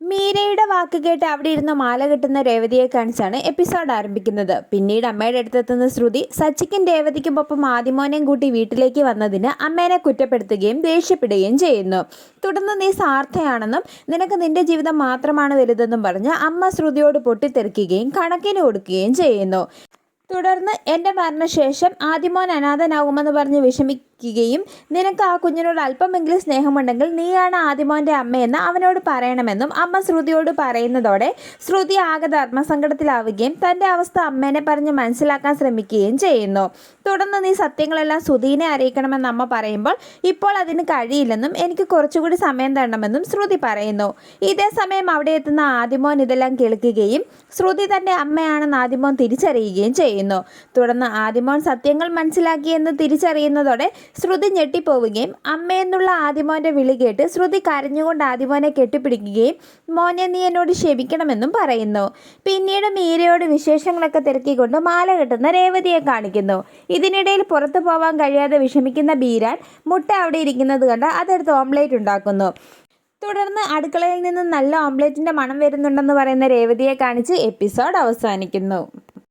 മീരയുടെ വാക്ക് കേട്ട് അവിടെ ഇരുന്ന് മാല കെട്ടുന്ന രേവതിയെ കാണിച്ചാണ് എപ്പിസോഡ് ആരംഭിക്കുന്നത്. പിന്നീട് അമ്മയുടെ അടുത്തെത്തുന്ന ശ്രുതി സച്ചിക്കും രേവതിക്കുമൊപ്പം ആദിമോനെയും കൂട്ടി വീട്ടിലേക്ക് വന്നതിന് അമ്മേനെ കുറ്റപ്പെടുത്തുകയും ദേഷ്യപ്പെടുകയും ചെയ്യുന്നു. തുടർന്ന് നീ സാർത്ഥയാണെന്നും നിനക്ക് നിന്റെ ജീവിതം മാത്രമാണ് വലുതെന്നും പറഞ്ഞ് അമ്മ ശ്രുതിയോട് പൊട്ടിത്തെറിക്കുകയും കണക്കിന് കൊടുക്കുകയും ചെയ്യുന്നു. തുടർന്ന് എന്റെ മരണശേഷം ആദിമോൻ അനാഥനാകുമെന്ന് പറഞ്ഞ് വിഷമിക്കുകയും നിനക്ക് ആ കുഞ്ഞിനോട് അല്പമെങ്കിലും സ്നേഹമുണ്ടെങ്കിൽ നീയാണ് ആദിമോന്റെ അമ്മയെന്ന് അവനോട് പറയണമെന്നും അമ്മ ശ്രുതിയോട് പറയുന്നതോടെ ശ്രുതി ആകെ ധർമ്മസങ്കടത്തിലാവുകയും തന്റെ അവസ്ഥ അമ്മേനെ പറഞ്ഞ് മനസ്സിലാക്കാൻ ശ്രമിക്കുകയും ചെയ്യുന്നു. തുടർന്ന് നീ സത്യങ്ങളെല്ലാം ശ്രുതിനെ അറിയിക്കണമെന്ന് അമ്മ പറയുമ്പോൾ ഇപ്പോൾ അതിന് കഴിയില്ലെന്നും എനിക്ക് കുറച്ചുകൂടി സമയം തരണമെന്നും ശ്രുതി പറയുന്നു. ഇതേ സമയം അവിടെ എത്തുന്ന ആദിമോൻ ഇതെല്ലാം കേൾക്കുകയും ശ്രുതി തന്റെ അമ്മയാണെന്ന് ആദിമോൻ തിരിച്ചറിയുകയും ചെയ്യുന്നു. തുടർന്ന് ആദിമോൻ സത്യങ്ങൾ മനസ്സിലാക്കിയെന്ന് തിരിച്ചറിയുന്നതോടെ ശ്രുതി ഞെട്ടിപ്പോവുകയും അമ്മയെന്നുള്ള ആദിമോന്റെ വിളി കേട്ട് ശ്രുതി കരഞ്ഞുകൊണ്ട് ആദിമോനെ കെട്ടിപ്പിടിക്കുകയും മോനെ നീ എന്നോട് ക്ഷമിക്കണമെന്നും പറയുന്നു. പിന്നീട് മീരയോട് വിശേഷങ്ങളൊക്കെ തിരക്കിക്കൊണ്ട് മാല കെട്ടുന്ന രേവതിയെ കാണിക്കുന്നു. ഇതിനിടയിൽ പുറത്തു പോവാൻ കഴിയാതെ വിഷമിക്കുന്ന ബീരാൻ മുട്ട അവിടെ ഇരിക്കുന്നത് കണ്ട് അതെടുത്ത് ഓംലേറ്റ് ഉണ്ടാക്കുന്നു. തുടർന്ന് അടുക്കളയിൽ നിന്ന് നല്ല ഓംലേറ്റിന്റെ മണം വരുന്നുണ്ടെന്ന് പറയുന്ന രേവതിയെ കാണിച്ച് എപ്പിസോഡ് അവസാനിക്കുന്നു.